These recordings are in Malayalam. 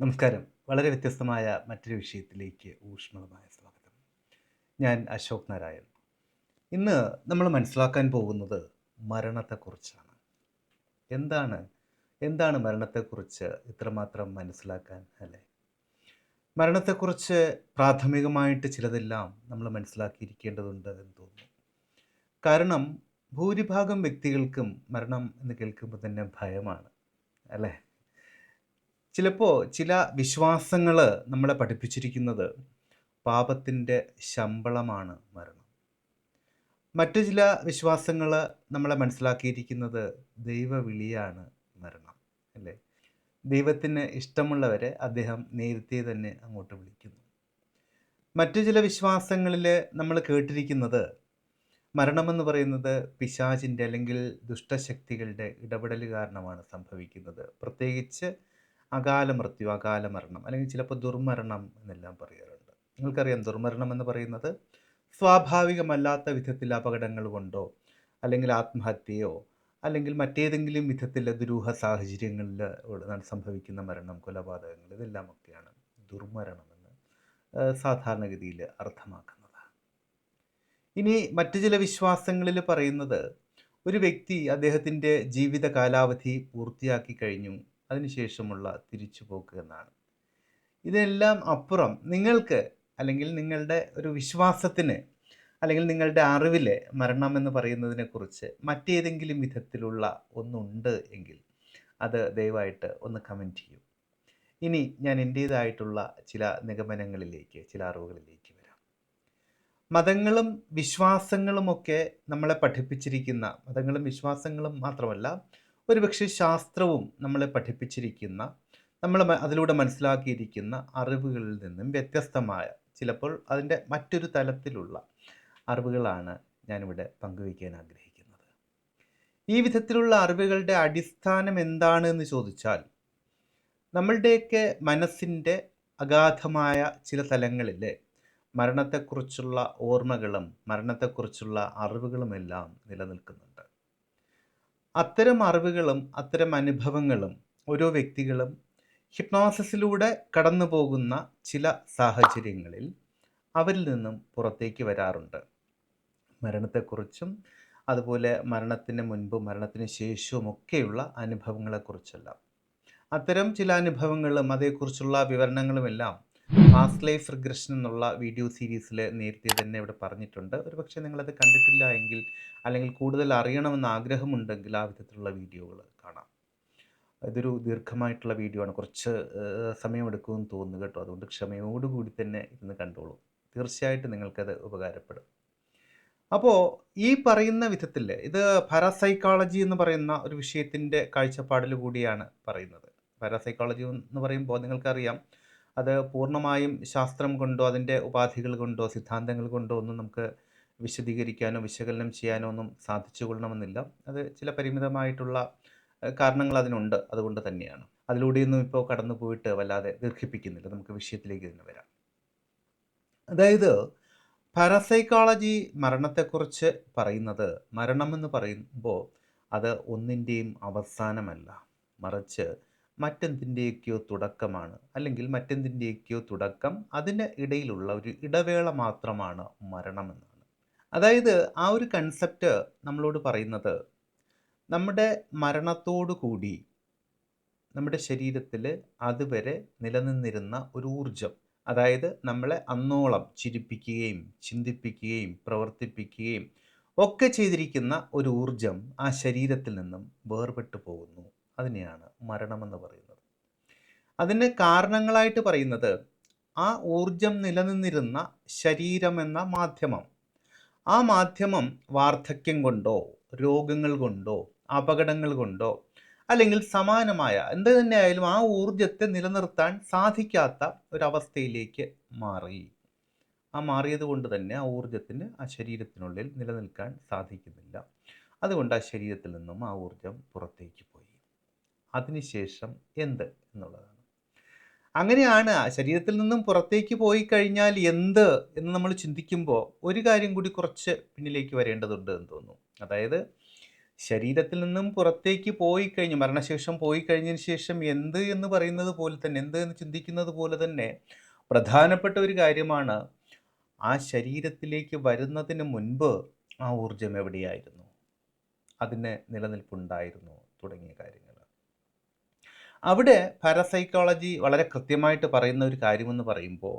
നമസ്കാരം. വളരെ വ്യത്യസ്തമായ മറ്റൊരു വിഷയത്തിലേക്ക് ഊഷ്മളമായ സ്വാഗതം. ഞാൻ അശോക് നാരായൺ. ഇന്ന് നമ്മൾ മനസ്സിലാക്കാൻ പോകുന്നത് മരണത്തെക്കുറിച്ചാണ്. എന്താണ്? എന്താണ് മരണത്തെക്കുറിച്ച് ഇത്രമാത്രം മനസ്സിലാക്കാൻ അല്ലേ? മരണത്തെക്കുറിച്ച് പ്രാഥമികമായിട്ട് ചിലതെല്ലാം നമ്മൾ മനസ്സിലാക്കിയിരിക്കേണ്ടതുണ്ട് എന്ന് തോന്നുന്നു. കാരണം ഭൂരിഭാഗം വ്യക്തികൾക്കും മരണം എന്ന് കേൾക്കുമ്പോൾ തന്നെ ഭയമാണ്. അല്ലേ? ചിലപ്പോൾ ചില വിശ്വാസങ്ങൾ നമ്മളെ പഠിപ്പിച്ചിരിക്കുന്നത് പാപത്തിന്റെ ശമ്പളമാണ് മരണം. മറ്റു ചില വിശ്വാസങ്ങൾ നമ്മളെ മനസ്സിലാക്കിയിരിക്കുന്നത് ദൈവവിളിയാണ് മരണം അല്ലേ? ദൈവത്തിന് ഇഷ്ടമുള്ളവരെ അദ്ദേഹം നേരത്തെ തന്നെ അങ്ങോട്ട് വിളിക്കുന്നു. മറ്റു ചില വിശ്വാസങ്ങളിൽ നമ്മൾ കേട്ടിരിക്കുന്നത് മരണമെന്ന് പറയുന്നത് പിശാചിന്റെ അല്ലെങ്കിൽ ദുഷ്ടശക്തികളുടെ ഇടപെടൽ കാരണമാണ് സംഭവിക്കുന്നത്. പ്രത്യേകിച്ച് അകാല മൃത്യു അകാല മരണം അല്ലെങ്കിൽ ചിലപ്പോൾ ദുർമരണം എന്നെല്ലാം പറയാറുണ്ട്. നിങ്ങൾക്കറിയാം ദുർമരണം എന്ന് പറയുന്നത് സ്വാഭാവികമല്ലാത്ത വിധത്തിൽ അപകടങ്ങൾ കൊണ്ടോ അല്ലെങ്കിൽ ആത്മഹത്യയോ അല്ലെങ്കിൽ മറ്റേതെങ്കിലും വിധത്തിലെ ദുരൂഹ സാഹചര്യങ്ങളിൽ സംഭവിക്കുന്ന മരണം കൊലപാതകങ്ങൾ ഇതെല്ലാമൊക്കെയാണ് ദുർമരണമെന്ന് സാധാരണഗതിയിൽ അർത്ഥമാക്കുന്നത് ഇനി മറ്റു ചില വിശ്വാസങ്ങളിൽ പറയുന്നത് ഒരു വ്യക്തി അദ്ദേഹത്തിന്റെ ജീവിത കാലാവധി പൂർത്തിയാക്കി കഴിഞ്ഞു. അതിനുശേഷമുള്ള തിരിച്ചുപോക്ക് എന്നാണ്. ഇതെല്ലാം അപ്പുറം നിങ്ങൾക്ക് അല്ലെങ്കിൽ നിങ്ങളുടെ ഒരു വിശ്വാസത്തിന് അല്ലെങ്കിൽ നിങ്ങളുടെ അറിവിൽ മരണം എന്ന് പറയുന്നതിനെക്കുറിച്ച് മറ്റേതെങ്കിലും വിധത്തിലുള്ള ഒന്നുണ്ട് എങ്കിൽ അത് ദയവായിട്ട് ഒന്ന് കമന്റ് ചെയ്യൂ. ഇനി ഞാൻ എന്റേതായിട്ടുള്ള ചില നിഗമനങ്ങളിലേക്ക് ചില അറിവുകളിലേക്ക് വരാം. മതങ്ങളും വിശ്വാസങ്ങളുമൊക്കെ നമ്മളെ പഠിപ്പിച്ചിരിക്കുന്ന മതങ്ങളും വിശ്വാസങ്ങളും മാത്രമല്ല ഒരുപക്ഷെ ശാസ്ത്രവും നമ്മളെ പഠിപ്പിച്ചിരിക്കുന്ന നമ്മൾ അതിലൂടെ മനസ്സിലാക്കിയിരിക്കുന്ന അറിവുകളിൽ നിന്നും വ്യത്യസ്തമായ ചിലപ്പോൾ അതിന്റെ മറ്റൊരു തലത്തിലുള്ള അറിവുകളാണ് ഞാനിവിടെ പങ്കുവയ്ക്കാൻ ആഗ്രഹിക്കുന്നത്. ഈ വിധത്തിലുള്ള അറിവുകളുടെ അടിസ്ഥാനം എന്താണ് എന്ന് ചോദിച്ചാൽ നമ്മളുടെയൊക്കെ മനസ്സിന്റെ അഗാധമായ ചില തലങ്ങളിൽ മരണത്തെക്കുറിച്ചുള്ള ഓർമ്മകളും മരണത്തെക്കുറിച്ചുള്ള അറിവുകളുമെല്ലാം നിലനിൽക്കുന്നുണ്ട്. അത്തരം അറിവുകളും അത്തരം അനുഭവങ്ങളും ഓരോ വ്യക്തികളും ഹിപ്നോസിസിലൂടെ കടന്നു പോകുന്ന ചില സാഹചര്യങ്ങളിൽ അവരിൽ നിന്നും പുറത്തേക്ക് വരാറുണ്ട്. മരണത്തെക്കുറിച്ചും അതുപോലെ മരണത്തിന് മുൻപ് മരണത്തിന് ശേഷവും ഒക്കെയുള്ള അനുഭവങ്ങളെക്കുറിച്ചെല്ലാം. അത്തരം ചില അനുഭവങ്ങളും അതേക്കുറിച്ചുള്ള വിവരണങ്ങളുമെല്ലാം പാസ്റ്റ് ലൈഫ് റിഗ്രഷൻ എന്നുള്ള വീഡിയോ സീരീസിൽ നേരത്തെ തന്നെ ഇവിടെ പറഞ്ഞിട്ടുണ്ട്. ഒരു പക്ഷേ നിങ്ങളത് കണ്ടിട്ടില്ല എങ്കിൽ അല്ലെങ്കിൽ കൂടുതൽ അറിയണമെന്ന് ആഗ്രഹമുണ്ടെങ്കിൽ ആ വിധത്തിലുള്ള വീഡിയോകൾ കാണാം. ഇതൊരു ദീർഘമായിട്ടുള്ള വീഡിയോ ആണ്. കുറച്ച് സമയമെടുക്കുമെന്ന് തോന്നുന്നു കേട്ടോ. അതുകൊണ്ട് ക്ഷമയോടുകൂടി തന്നെ ഇരുന്ന് കണ്ടോളൂ. തീർച്ചയായിട്ടും നിങ്ങൾക്കത് ഉപകാരപ്പെടും. അപ്പോൾ ഈ പറയുന്ന വിധത്തിൽ ഇത് പാരാസൈക്കോളജി എന്ന് പറയുന്ന ഒരു വിഷയത്തിന്റെ കാഴ്ചപ്പാടിൽ കൂടിയാണ് പറയുന്നത്. പാരാസൈക്കോളജി എന്ന് പറയുമ്പോൾ നിങ്ങൾക്കറിയാം അത് പൂർണമായും ശാസ്ത്രം കൊണ്ടോ അതിന്റെ ഉപാധികൾ കൊണ്ടോ സിദ്ധാന്തങ്ങൾ കൊണ്ടോ ഒന്നും നമുക്ക് വിശദീകരിക്കാനോ വിശകലനം ചെയ്യാനോ ഒന്നും സാധിച്ചു കൊള്ളണമെന്നില്ല അത് ചില പരിമിതമായിട്ടുള്ള കാരണങ്ങൾ അതിനുണ്ട്. അതുകൊണ്ട് തന്നെയാണ്. അതിലൂടെയൊന്നും ഇപ്പോൾ കടന്നു പോയിട്ട് വല്ലാതെ ദീർഘിപ്പിക്കുന്നില്ല. നമുക്ക് വിഷയത്തിലേക്ക് തന്നെ വരാം. അതായത് പാരാസൈക്കോളജി മരണത്തെക്കുറിച്ച് പറയുന്നത് മരണമെന്ന് പറയുമ്പോൾ അത് ഒന്നിന്റെയും അവസാനമല്ല. മറിച്ച് മറ്റെന്തിന്റെയൊക്കെയോ തുടക്കമാണ്. അല്ലെങ്കിൽ മറ്റെന്തിന്റെയൊക്കെയോ തുടക്കം അതിന് ഇടയിലുള്ള ഒരു ഇടവേള മാത്രമാണ് മരണമെന്നാണ്. അതായത് ആ ഒരു കൺസെപ്റ്റ് നമ്മളോട് പറയുന്നത് നമ്മുടെ മരണത്തോടു കൂടി നമ്മുടെ ശരീരത്തിൽ അതുവരെ നിലനിന്നിരുന്ന ഒരു ഊർജം അതായത് നമ്മളെ അന്നോളം ചിരിപ്പിക്കുകയും ചിന്തിപ്പിക്കുകയും പ്രവർത്തിപ്പിക്കുകയും ഒക്കെ ചെയ്തിരിക്കുന്ന ഒരു ഊർജം ആ ശരീരത്തിൽ നിന്നും വേർപെട്ടു പോകുന്നു. അതിനെയാണ് മരണമെന്ന് പറയുന്നത്. അതിന് കാരണങ്ങളായിട്ട് പറയുന്നത് ആ ഊർജം നിലനിന്നിരുന്ന ശരീരം എന്ന മാധ്യമം. ആ മാധ്യമം വാർദ്ധക്യം കൊണ്ടോ രോഗങ്ങൾ കൊണ്ടോ അപകടങ്ങൾ കൊണ്ടോ അല്ലെങ്കിൽ സമാനമായ എന്ത് തന്നെയായാലും ആ ഊർജത്തെ നിലനിർത്താൻ സാധിക്കാത്ത ഒരവസ്ഥയിലേക്ക് മാറി. ആ മാറിയത് കൊണ്ട് തന്നെ ആ ഊർജത്തിന് ആ ശരീരത്തിനുള്ളിൽ നിലനിൽക്കാൻ സാധിക്കുന്നില്ല. അതുകൊണ്ട് ആ ശരീരത്തിൽ നിന്നും ആ ഊർജം പുറത്തേക്ക് പോയി. അതിനുശേഷം എന്ത് എന്നുള്ളതാണ്. അങ്ങനെയാണ് ശരീരത്തിൽ നിന്നും പുറത്തേക്ക് പോയി കഴിഞ്ഞാൽ എന്ത് എന്ന് നമ്മൾ ചിന്തിക്കുമ്പോൾ ഒരു കാര്യം കൂടി കുറച്ച് പിന്നിലേക്ക് വരേണ്ടതുണ്ട് എന്ന് തോന്നുന്നു. അതായത് ശരീരത്തിൽ നിന്നും പുറത്തേക്ക് പോയി കഴിഞ്ഞു മരണശേഷം പോയി കഴിഞ്ഞതിന് ശേഷം എന്ത് എന്ന് പറയുന്നത് പോലെ തന്നെ എന്ത് എന്ന് ചിന്തിക്കുന്നത് പോലെ തന്നെ പ്രധാനപ്പെട്ട ഒരു കാര്യമാണ് ആ ശരീരത്തിലേക്ക് വരുന്നതിന് മുൻപ് ആ ഊർജം എവിടെയായിരുന്നു? അതിന് നിലനിൽപ്പുണ്ടായിരുന്നു തുടങ്ങിയ കാര്യങ്ങൾ. അവിടെ പാരസൈക്കോളജി വളരെ കൃത്യമായിട്ട് പറയുന്ന ഒരു കാര്യമെന്ന് പറയുമ്പോൾ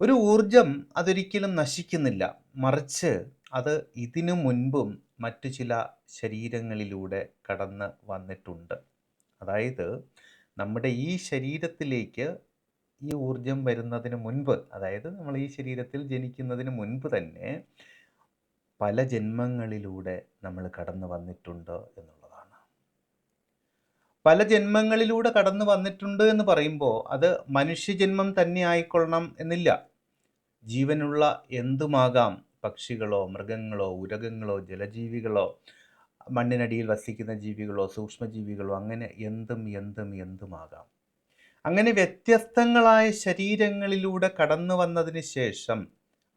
ഒരു ഊർജം അതൊരിക്കലും നശിക്കുന്നില്ല. മറിച്ച് അത് ഇതിനു മുൻപും മറ്റു ചില ശരീരങ്ങളിലൂടെ കടന്ന് വന്നിട്ടുണ്ട്. അതായത് നമ്മുടെ ഈ ശരീരത്തിലേക്ക് ഈ ഊർജം വരുന്നതിന് മുൻപ് അതായത് നമ്മൾ ഈ ശരീരത്തിൽ ജനിക്കുന്നതിന് മുൻപ് തന്നെ പല ജന്മങ്ങളിലൂടെ നമ്മൾ കടന്നു വന്നിട്ടുണ്ട് എന്നുള്ളതാണ്. പല ജന്മങ്ങളിലൂടെ കടന്നു വന്നിട്ടുണ്ട് എന്ന് പറയുമ്പോൾ അത് മനുഷ്യജന്മം തന്നെ ആയിക്കൊള്ളണം എന്നില്ല. ജീവനുള്ള എന്തുമാകാം? പക്ഷികളോ മൃഗങ്ങളോ ഉരകങ്ങളോ ജലജീവികളോ മണ്ണിനടിയിൽ വസിക്കുന്ന ജീവികളോ സൂക്ഷ്മജീവികളോ അങ്ങനെ എന്തും എന്തും എന്തുമാകാം. അങ്ങനെ വ്യത്യസ്തങ്ങളായ ശരീരങ്ങളിലൂടെ കടന്നു വന്നതിന് ശേഷം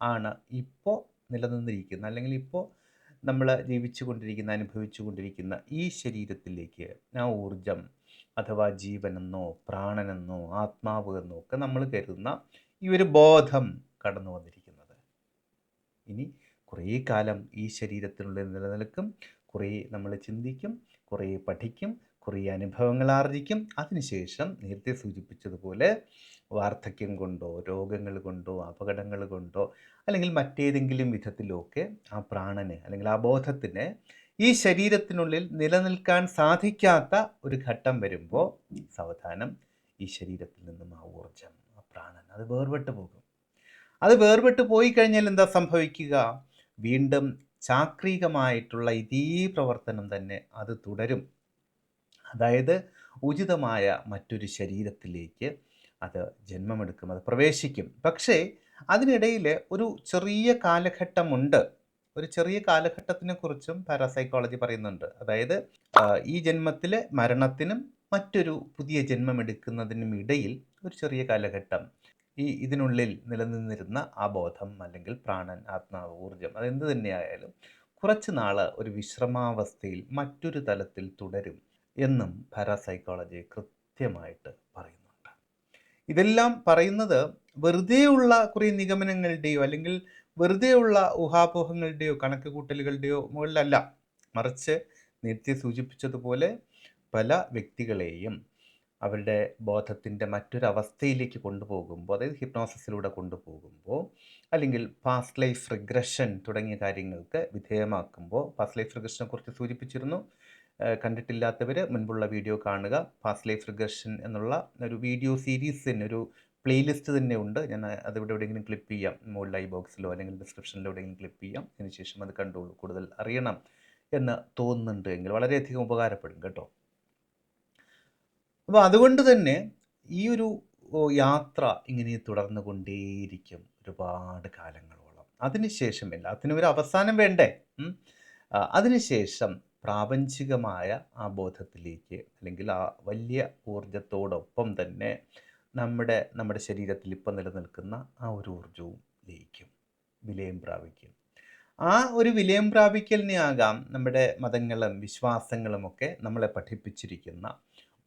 ആണ് ഇപ്പോൾ നിലനിന്നിരിക്കുന്നത്. അല്ലെങ്കിൽ ഇപ്പോൾ നമ്മൾ ജീവിച്ചു കൊണ്ടിരിക്കുന്ന അനുഭവിച്ചു കൊണ്ടിരിക്കുന്ന ഈ ശരീരത്തിലേക്ക് ആ ഊർജം അഥവാ ജീവനെന്നോ പ്രാണനെന്നോ ആത്മാവ് എന്നോ ഒക്കെ നമ്മൾ കരുതുന്ന ഈ ഒരു ബോധം കടന്നു വന്നിരിക്കുന്നത്. ഇനി കുറേ കാലം ഈ ശരീരത്തിനുള്ളിൽ നിലനിൽക്കും. കുറേ നമ്മൾ ചിന്തിക്കും കുറേ പഠിക്കും കുറേ അനുഭവങ്ങൾ ആർജിക്കും. അതിനുശേഷം നേരത്തെ സൂചിപ്പിച്ചതുപോലെ വാർദ്ധക്യം കൊണ്ടോ രോഗങ്ങൾ കൊണ്ടോ അപകടങ്ങൾ കൊണ്ടോ അല്ലെങ്കിൽ മറ്റേതെങ്കിലും വിധത്തിലൊക്കെ ആ പ്രാണന് അല്ലെങ്കിൽ ആ ബോധത്തിന് ഈ ശരീരത്തിനുള്ളിൽ നിലനിൽക്കാൻ സാധിക്കാത്ത ഒരു ഘട്ടം വരുമ്പോൾ സാവധാനം ഈ ശരീരത്തിൽ നിന്നും ആ ഊർജം ആ പ്രാണൻ അത് വേർപെട്ട് പോകും. അത് വേർപെട്ട് പോയി കഴിഞ്ഞാൽ എന്താ സംഭവിക്കുക? വീണ്ടും ചാക്രികമായിട്ടുള്ള ഇതേ പ്രവർത്തനം തന്നെ അത് തുടരും. അതായത് ഉചിതമായ മറ്റൊരു ശരീരത്തിലേക്ക് അത് ജന്മമെടുക്കും അത് പ്രവേശിക്കും. പക്ഷേ അതിനിടയിൽ ഒരു ചെറിയ കാലഘട്ടമുണ്ട്. ഒരു ചെറിയ കാലഘട്ടത്തിനെ കുറിച്ചും പാരാസൈക്കോളജി പറയുന്നുണ്ട്. അതായത് ഈ ജന്മത്തിലെ മരണത്തിനും മറ്റൊരു പുതിയ ജന്മം എടുക്കുന്നതിനും ഇടയിൽ ഒരു ചെറിയ കാലഘട്ടം. ഈ ഇതിനുള്ളിൽ നിലനിന്നിരുന്ന ആ ബോധം അല്ലെങ്കിൽ പ്രാണൻ ആത്മാവ് ഊർജം അതെന്ത് തന്നെയായാലും കുറച്ച് നാൾ ഒരു വിശ്രമാവസ്ഥയിൽ മറ്റൊരു തലത്തിൽ തുടരും എന്നും പാരാസൈക്കോളജി കൃത്യമായിട്ട് പറയുന്നുണ്ട് ഇതെല്ലാം പറയുന്നത് വെറുതെയുള്ള കുറേ നിഗമനങ്ങളുടെയോ അല്ലെങ്കിൽ വെറുതെയുള്ള ഊഹാപോഹങ്ങളുടെയോ കണക്ക് കൂട്ടലുകളുടെയോ മുകളിലല്ല. മറിച്ച് നേരത്തെ സൂചിപ്പിച്ചതുപോലെ പല വ്യക്തികളെയും അവരുടെ ബോധത്തിന്റെ മറ്റൊരവസ്ഥയിലേക്ക് കൊണ്ടുപോകുമ്പോൾ അതായത് ഹിപ്നോസിസിലൂടെ കൊണ്ടുപോകുമ്പോൾ അല്ലെങ്കിൽ പാസ്റ്റ് ലൈഫ് റിഗ്രഷൻ തുടങ്ങിയ കാര്യങ്ങൾക്ക് വിധേയമാക്കുമ്പോൾ പാസ്റ്റ് ലൈഫ് റിഗ്രഷനെ കുറിച്ച് സൂചിപ്പിച്ചിരുന്നു. കണ്ടിട്ടില്ലാത്തവർ മുൻപുള്ള വീഡിയോ കാണുക. ഫാസ്റ്റ് ലൈഫ് റിഗ്രഷൻ എന്നുള്ള ഒരു വീഡിയോ സീരീസ് തന്നെ ഒരു പ്ലേലിസ്റ്റ് തന്നെ ഉണ്ട്. ഞാൻ അതിവിടെ എവിടെയെങ്കിലും ക്ലിപ്പ് ചെയ്യാം. മുകളിൽ ഐ ബോക്സിലോ അല്ലെങ്കിൽ ഡിസ്ക്രിപ്ഷനിലോ എവിടെയെങ്കിലും ക്ലിപ്പ് ചെയ്യാം. അതിനുശേഷം അത് കണ്ടോളൂ. കൂടുതൽ അറിയണം എന്ന് തോന്നുന്നുണ്ട് എങ്കിൽ വളരെയധികം ഉപകാരപ്പെടും കേട്ടോ. അപ്പോൾ അതുകൊണ്ട് തന്നെ ഈ ഒരു യാത്ര ഇങ്ങനെ തുടർന്നു കൊണ്ടേയിരിക്കും ഒരുപാട് കാലങ്ങളോളം. അതിനുശേഷം എല്ലാത്തിനും ഒരു അവസാനം വേണ്ടേ? അതിനുശേഷം പ്രാപഞ്ചികമായ ആ ബോധത്തിലേക്ക് അല്ലെങ്കിൽ ആ വലിയ ഊർജത്തോടൊപ്പം തന്നെ നമ്മുടെ നമ്മുടെ ശരീരത്തിൽ ഇപ്പം നിലനിൽക്കുന്ന ആ ഒരു ഊർജവും ലയിക്കും വിലയം പ്രാപിക്കും. ആ ഒരു വിലയം പ്രാപിക്കലിനെ ആകാം നമ്മുടെ മതങ്ങളും വിശ്വാസങ്ങളും ഒക്കെ നമ്മളെ പഠിപ്പിച്ചിരിക്കുന്ന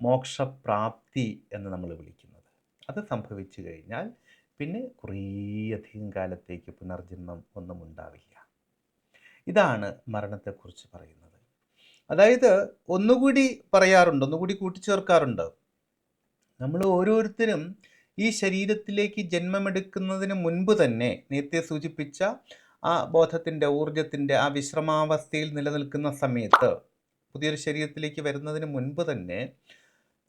മോക്ഷപ്രാപ്തി എന്ന് നമ്മൾ വിളിക്കുന്നത്. അത് സംഭവിച്ചു കഴിഞ്ഞാൽ പിന്നെ കുറേയധികം കാലത്തേക്ക് പുനർജന്മം ഒന്നും ഉണ്ടാവില്ല. ഇതാണ് മരണത്തെക്കുറിച്ച് പറയുന്നത്. അതായത് ഒന്നുകൂടി പറയാറുണ്ട് ഒന്നുകൂടി കൂട്ടിച്ചേർക്കാറുണ്ട്. നമ്മൾ ഓരോരുത്തരും ഈ ശരീരത്തിലേക്ക് ജന്മമെടുക്കുന്നതിന് മുൻപ് തന്നെ നേരത്തെ സൂചിപ്പിച്ച ആ ബോധത്തിന്റെ ഊർജത്തിന്റെ ആ വിശ്രമാവസ്ഥയിൽ നിലനിൽക്കുന്ന സമയത്ത് പുതിയൊരു ശരീരത്തിലേക്ക് വരുന്നതിന് മുൻപ് തന്നെ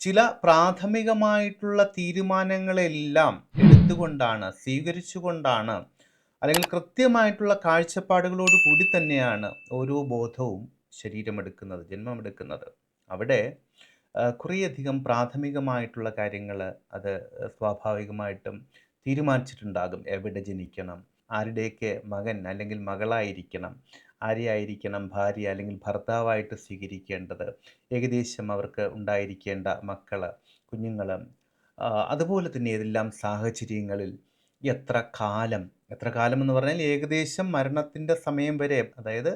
ചില പ്രാഥമികമായിട്ടുള്ള തീരുമാനങ്ങളെല്ലാം എടുത്തുകൊണ്ടാണ് സ്വീകരിച്ചുകൊണ്ടാണ് അല്ലെങ്കിൽ കൃത്യമായിട്ടുള്ള കാഴ്ചപ്പാടുകളോട് കൂടി തന്നെയാണ് ഓരോ ബോധവും ശരീരമെടുക്കുന്നത് ജന്മമെടുക്കുന്നത്. അവിടെ കുറേയധികം പ്രാഥമികമായിട്ടുള്ള കാര്യങ്ങൾ അത് സ്വാഭാവികമായിട്ടും തീരുമാനിച്ചിട്ടുണ്ടാകും. എവിടെ ജനിക്കണം ആരുടെയൊക്കെ മകൻ അല്ലെങ്കിൽ മകളായിരിക്കണം ആരെയായിരിക്കണം ഭാര്യ അല്ലെങ്കിൽ ഭർത്താവായിട്ട് സ്വീകരിക്കേണ്ടത് ഏകദേശം അവർക്ക് ഉണ്ടായിരിക്കേണ്ട മക്കൾ കുഞ്ഞുങ്ങൾ അതുപോലെ തന്നെ ഏതെല്ലാം സാഹചര്യങ്ങളിൽ എത്ര കാലം എത്ര കാലം എന്ന് പറഞ്ഞാൽ ഏകദേശം മരണത്തിന്റെ സമയം വരെ അതായത്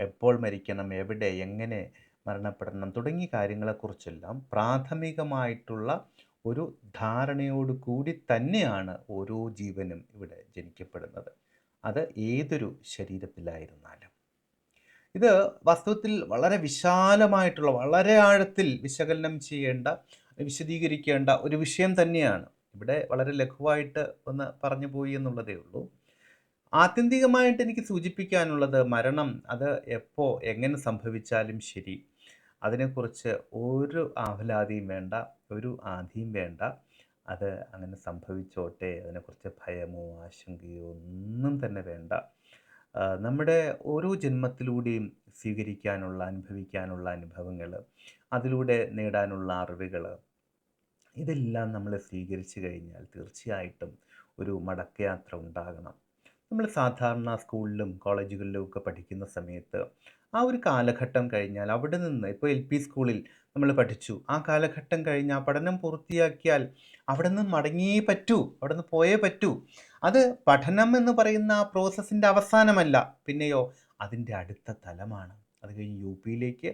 എപ്പോൾ മരിക്കണം എവിടെ എങ്ങനെ മരണപ്പെടണം തുടങ്ങിയ കാര്യങ്ങളെക്കുറിച്ചെല്ലാം പ്രാഥമികമായിട്ടുള്ള ഒരു ധാരണയോട് കൂടി തന്നെയാണ് ഓരോ ജീവനും ഇവിടെ ജനിക്കപ്പെടുന്നത്. അത് ഏതൊരു ശരീരത്തിലായിരുന്നാലും. ഇത് വാസ്തവത്തിൽ വളരെ വിശാലമായിട്ടുള്ള വളരെ ആഴത്തിൽ വിശകലനം ചെയ്യേണ്ട വിശദീകരിക്കേണ്ട ഒരു വിഷയം തന്നെയാണ്. ഇവിടെ വളരെ ലഘുവായിട്ട് ഒന്ന് പറഞ്ഞു പോയി എന്നുള്ളതേ ഉള്ളൂ. ആത്യന്തികമായിട്ട് എനിക്ക് സൂചിപ്പിക്കാനുള്ളത് മരണം അത് എപ്പോൾ എങ്ങനെ സംഭവിച്ചാലും ശരി. അതിനെക്കുറിച്ച് ഒരു ആഹ്ലാദിയും വേണ്ട ഒരു ആധിയും വേണ്ട. അത് അങ്ങനെ സംഭവിച്ചോട്ടെ അതിനെക്കുറിച്ച് ഭയമോ ആശങ്കയോ ഒന്നും തന്നെ വേണ്ട. നമ്മുടെ ഓരോ ജന്മത്തിലൂടെയും സ്വീകരിക്കാനുള്ള അനുഭവിക്കാനുള്ള അനുഭവങ്ങൾ അതിലൂടെ നേടാനുള്ള അറിവുകൾ ഇതെല്ലാം നമ്മൾ സ്വീകരിച്ചു കഴിഞ്ഞാൽ തീർച്ചയായിട്ടും ഒരു മടക്കയാത്ര ഉണ്ടാകണം. നമ്മൾ സാധാരണ സ്കൂളിലും കോളേജുകളിലും ഒക്കെ പഠിക്കുന്ന സമയത്ത് ആ ഒരു കാലഘട്ടം കഴിഞ്ഞാൽ അവിടെ നിന്ന് ഇപ്പോൾ എൽ പി സ്കൂളിൽ നമ്മൾ പഠിച്ചു. ആ കാലഘട്ടം കഴിഞ്ഞ് ആ പഠനം പൂർത്തിയാക്കിയാൽ അവിടെ നിന്ന് മടങ്ങിയേ പറ്റൂ അവിടെ നിന്ന് പോയേ പറ്റൂ. അത് പഠനം എന്ന് പറയുന്ന ആ പ്രോസസ്സിന്റെ അവസാനമല്ല പിന്നെയോ അതിന്റെ അടുത്ത തലമാണ്. അത് കഴിഞ്ഞ് യു പിയിലേക്ക്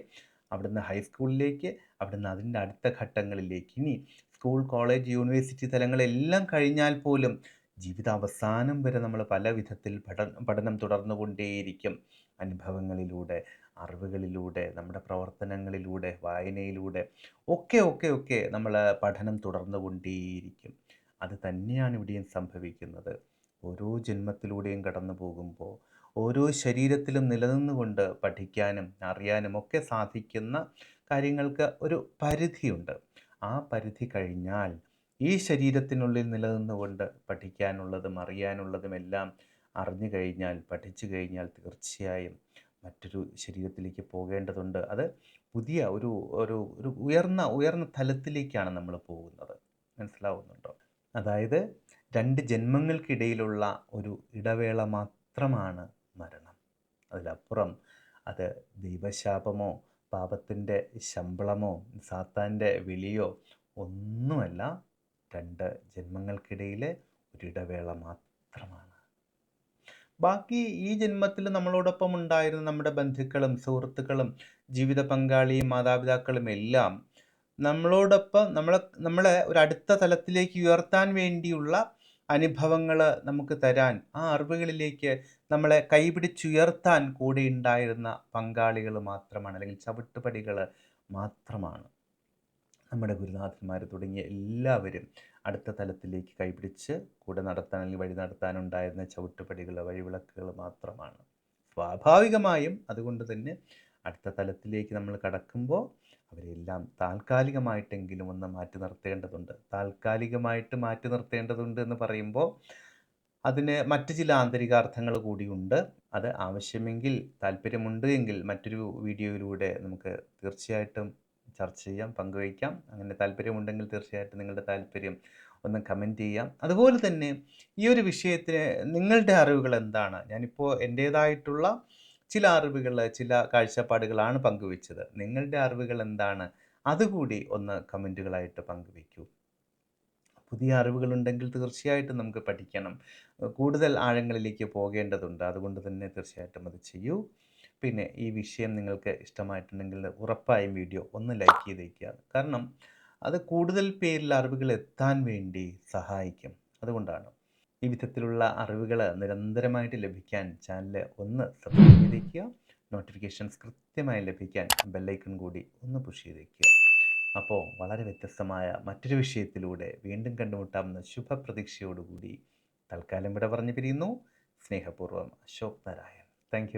അവിടുന്ന് ഹൈസ്കൂളിലേക്ക് അവിടുന്ന് അതിന്റെ അടുത്ത ഘട്ടങ്ങളിലേക്ക്. ഇനി സ്കൂൾ കോളേജ് യൂണിവേഴ്സിറ്റി തലങ്ങളെല്ലാം കഴിഞ്ഞാൽ പോലും ജീവിതാവസാനം വരെ നമ്മൾ പല വിധത്തിൽ പഠനം പഠനം തുടർന്നുകൊണ്ടേയിരിക്കും. അനുഭവങ്ങളിലൂടെ അറിവുകളിലൂടെ നമ്മുടെ പ്രവർത്തനങ്ങളിലൂടെ വായനയിലൂടെ ഒക്കെ ഒക്കെ ഒക്കെ നമ്മൾ പഠനം തുടർന്നുകൊണ്ടേയിരിക്കും. അത് തന്നെയാണ് ഇവിടെയും സംഭവിക്കുന്നത്. ഓരോ ജന്മത്തിലൂടെയും കടന്നു പോകുമ്പോൾ ഓരോ ശരീരത്തിലും നിലനിന്നുകൊണ്ട് പഠിക്കാനും അറിയാനും ഒക്കെ സാധിക്കുന്ന കാര്യങ്ങൾക്ക് ഒരു പരിധിയുണ്ട്. ആ പരിധി കഴിഞ്ഞാൽ ഈ ശരീരത്തിനുള്ളിൽ നിലനിന്നുകൊണ്ട് പഠിക്കാനുള്ളതും അറിയാനുള്ളതും എല്ലാം അറിഞ്ഞു കഴിഞ്ഞാൽ പഠിച്ചു കഴിഞ്ഞാൽ തീർച്ചയായും മറ്റൊരു ശരീരത്തിലേക്ക് പോകേണ്ടതുണ്ട്. അത് പുതിയ ഒരു ഒരു ഒരു ഉയർന്ന ഉയർന്ന തലത്തിലേക്കാണ് നമ്മൾ പോകുന്നത്. മനസ്സിലാവുന്നുണ്ടോ? അതായത് രണ്ട് ജന്മങ്ങൾക്കിടയിലുള്ള ഒരു ഇടവേള മാത്രമാണ് മരണം. അതിലപ്പുറം അത് ദൈവശാപമോ പാപത്തിന്റെ ശമ്പളമോ സാത്താന്റെ വിളിയോ ഒന്നുമല്ല. രണ്ട് ജന്മങ്ങൾക്കിടയിലെ ഒരിടവേള മാത്രമാണ്. ബാക്കി ഈ ജന്മത്തിൽ നമ്മളോടൊപ്പം ഉണ്ടായിരുന്ന നമ്മുടെ ബന്ധുക്കളും സുഹൃത്തുക്കളും ജീവിത പങ്കാളിയും മാതാപിതാക്കളും എല്ലാം നമ്മളോടൊപ്പം നമ്മളെ നമ്മളെ ഒരു അടുത്ത തലത്തിലേക്ക് ഉയർത്താൻ വേണ്ടിയുള്ള അനുഭവങ്ങൾ നമുക്ക് തരാൻ ആ അറിവുകളിലേക്ക് നമ്മളെ കൈപിടിച്ചുയർത്താൻ കൂടെ ഉണ്ടായിരുന്ന പങ്കാളികൾ മാത്രമാണ് അല്ലെങ്കിൽ ചവിട്ടുപടികൾ മാത്രമാണ്. നമ്മുടെ ഗുരുനാഥന്മാർ തുടങ്ങിയ എല്ലാവരും അടുത്ത തലത്തിലേക്ക് കൈപിടിച്ച് കൂടെ നടത്താൻ അല്ലെങ്കിൽ വഴി നടത്താനുണ്ടായിരുന്ന ചവിട്ടുപടികൾ വഴിവിളക്കുകൾ മാത്രമാണ്. സ്വാഭാവികമായും അതുകൊണ്ട് തന്നെ അടുത്ത തലത്തിലേക്ക് നമ്മൾ കടക്കുമ്പോൾ അവരെല്ലാം താൽക്കാലികമായിട്ടെങ്കിലും ഒന്ന് മാറ്റി നിർത്തേണ്ടതുണ്ട്. താൽക്കാലികമായിട്ട് മാറ്റി നിർത്തേണ്ടതുണ്ട് എന്ന് പറയുമ്പോൾ അതിന് മറ്റ് ചില ആന്തരികാർത്ഥങ്ങൾ കൂടിയുണ്ട്. അത് ആവശ്യമെങ്കിൽ താല്പര്യമുണ്ട് എങ്കിൽ മറ്റൊരു വീഡിയോയിലൂടെ നമുക്ക് തീർച്ചയായിട്ടും ചർച്ച ചെയ്യാം പങ്കുവയ്ക്കാം. അങ്ങനെ താല്പര്യമുണ്ടെങ്കിൽ തീർച്ചയായിട്ടും നിങ്ങളുടെ താല്പര്യം ഒന്ന് കമന്റ് ചെയ്യാം. അതുപോലെ തന്നെ ഈ ഒരു വിഷയത്തിന് നിങ്ങളുടെ അറിവുകൾ എന്താണ്? ഞാനിപ്പോൾ എന്റേതായിട്ടുള്ള ചില അറിവുകൾ ചില കാഴ്ചപ്പാടുകളാണ് പങ്കുവെച്ചത്. നിങ്ങളുടെ അറിവുകൾ എന്താണ്? അതുകൂടി ഒന്ന് കമന്റുകളായിട്ട് പങ്കുവയ്ക്കൂ. പുതിയ അറിവുകളുണ്ടെങ്കിൽ തീർച്ചയായിട്ടും നമുക്ക് പഠിക്കണം. കൂടുതൽ ആഴങ്ങളിലേക്ക് പോകേണ്ടതുണ്ട്. അതുകൊണ്ട് തന്നെ തീർച്ചയായിട്ടും അത് ചെയ്യൂ. പിന്നെ ഈ വിഷയം നിങ്ങൾക്ക് ഇഷ്ടമായിട്ടുണ്ടെങ്കിൽ ഉറപ്പായും വീഡിയോ ഒന്ന് ലൈക്ക് ചെയ്തേക്കുക. കാരണം അത് കൂടുതൽ പേരിൽ അറിവുകൾ എത്താൻ വേണ്ടി സഹായിക്കും. അതുകൊണ്ടാണ് ഈ വിധത്തിലുള്ള അറിവുകൾ നിരന്തരമായിട്ട് ലഭിക്കാൻ ചാനൽ ഒന്ന് സബ്സ്ക്രൈബ് ചെയ്തേക്കുക. നോട്ടിഫിക്കേഷൻസ് കൃത്യമായി ലഭിക്കാൻ ബെല്ലൈക്കൺ കൂടി ഒന്ന് പുഷ് ചെയ്തേക്കുക. അപ്പോൾ വളരെ വ്യത്യസ്തമായ മറ്റൊരു വിഷയത്തിലൂടെ വീണ്ടും കണ്ടുമുട്ടാമെന്ന ശുഭപ്രതീക്ഷയോടുകൂടി തൽക്കാലം ഇവിടെ പറഞ്ഞു പിരിയുന്നു സ്നേഹപൂർവം അശോക് നാരായൺ. താങ്ക്